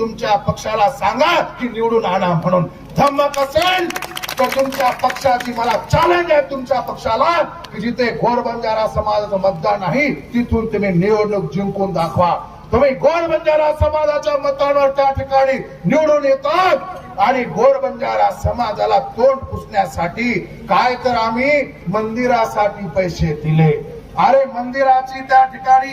तुमच्या पक्षाला सांगा की निवडून आणा म्हणून. धमक असेल तर तुमच्या पक्षाची मला चॅलेंज आहे तुमच्या पक्षाला की जिथे घोर बंजारा समाजाचं मतदान नाही तिथून तुम्ही निवडणूक जिंकून दाखवा. तुम्ही गोर बंजारा समाजाच्या मतांवर त्या ठिकाणी निवडून येतात आणि गोर बंजारा समाजाला तोंड पुसण्यासाठी काय तर आम्ही मंदिरासाठी पैसे दिले. अरे मंदिराची त्या ठिकाणी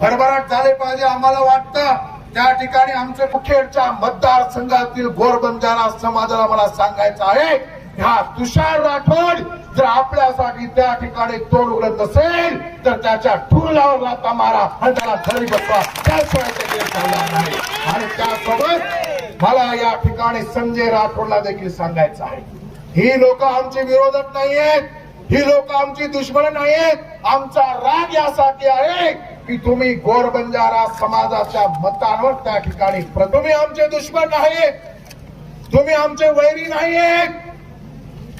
भरभराट झाले पाहिजे आम्हाला वाटतं. त्या ठिकाणी आमच्या मुखेडच्या मतदारसंघातील गोर बंजारा समाजाला मला सांगायचं आहे ह्या तुषार राठोड जर आपल्यासाठी त्या ठिकाणी तोंड उघडत नसेल तर त्याच्या ठुरल्यावर लाता मारा आणि त्याला घरी बसवा. त्याशिवाय नाही. आणि त्यासोबत मला या ठिकाणी संजय राठोडला देखील सांगायचं आहे. ही लोक आमचे विरोधक नाहीयेत. ही लोक आमची दुश्मन नाहीत आमचा राग यासाठी आहे की तुम्ही गोर बंजारा समाजाच्या मतांवर त्या ठिकाणी तुम्ही आमचे दुश्मन नाही तुम्ही आमचे वैरी नाहीयेत.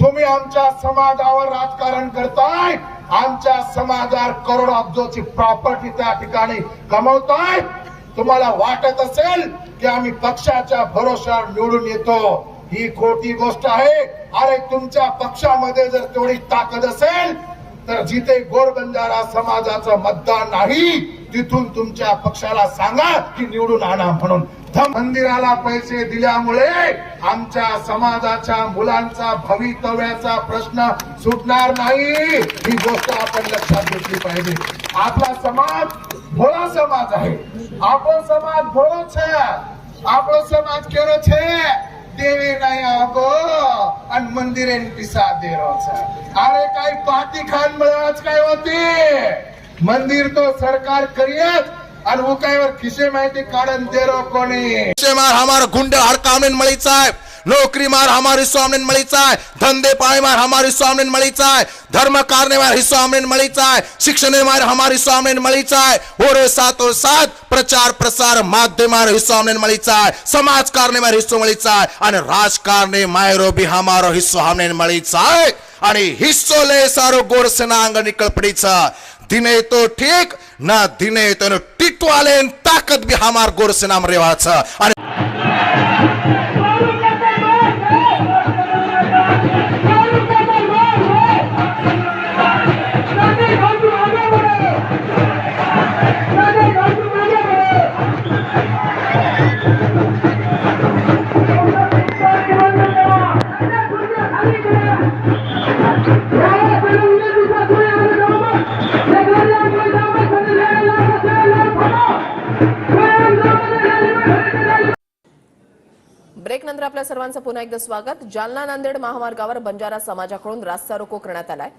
तुम्ही आमच्या समाजावर राजकारण करताय. आमच्या समाजावर करोड अब्जोची प्रॉपर्टी त्या ठिकाणी कमवताय. तुम्हाला वाटत असेल की आम्ही पक्षाच्या भरोशावर निवडून येतो. ही खोटी गोष्ट आहे. अरे तुमच्या पक्षामध्ये जर तेवढी ताकद असेल तर जिथे गोरबंजारा समाजाचं मतदान नाही तिथून तुमच्या पक्षाला सांगा की निवडून आणा म्हणून. मंदिराला पैसे दिल्यामुळे आमच्या समाजाच्या मुलांचा भवितव्याचा प्रश्न सुटणार नाही. ही गोष्ट आपण लक्षात घेतली पाहिजे. आपला समाज भोळा समाज आहे. आपण समाज भोळाच आहे. आपला समाज मंदिरेन पिसा देवाचा अरे काही पाती खान मिळवाच काय होते? मंदिर तो सरकार करियत आणि उकायवर खिसे माहिती काढन देरो कोणी. हमार गुंड हर कामेन मळी साहेब नौकरी मार हमारी स्वामी मळीचा आहे धंदे पाए मार हमारी स्वामी मळीचा आहे धर्म कारणे मार ही स्वामने मळीचा आहे शिक्षण मार हमारी स्वामी मळीचा आहे ओरे सात और सात प्रचार प्रसार माध्यमार हिस्सो हमने मळीचा आहे समाज कारणे मार हिस्सो मळीचा आहे आणि राजकारणे मायरो बी हमारो हिस्सो हमने मळीचा आहे आणि हिस्सो ले सारो गोर सेना अंग पड़ी पडीचा. दिने तो ठीक ना दिने तो टिटवाले ताकद बी हमार गोर सेना रेवाचा. आणि ब्रेक नंतर आपल्या सर्वांचं पुन्हा एकदा स्वागत. जालना नांदेड महामार्गावर बंजारा समाजाकडून रास्ता रोको करण्यात आलाय.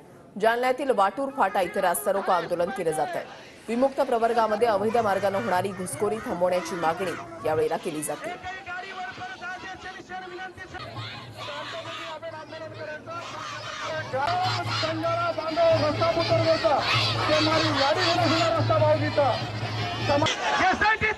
जालन्यातील वाटूर फाटा इथे रास्ता रोको आंदोलन केलं जात आहे विमुक्त प्रवर्गामध्ये अवैध मार्गाने होणारी घुसखोरी थांबवण्याची मागणी यावेळेला केली जाते. संजारा बांधव रस्ता उतरवायचा ते मारी वाडी होण्याचा रस्ता भावगीता यासाठी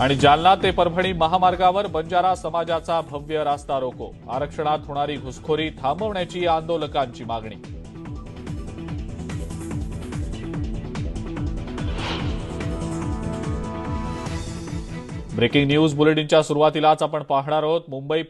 आणि जालना ते परभणी महामार्गावर बंजारा समाजाचा भव्य रास्ता रोको. आरक्षणात होणारी घुसखोरी थांबवण्याची आंदोलकांची मागणी. ब्रेकिंग न्यूज बुलेटिनच्या सुरुवातीलाच आपण पाहणार आहोत मुंबई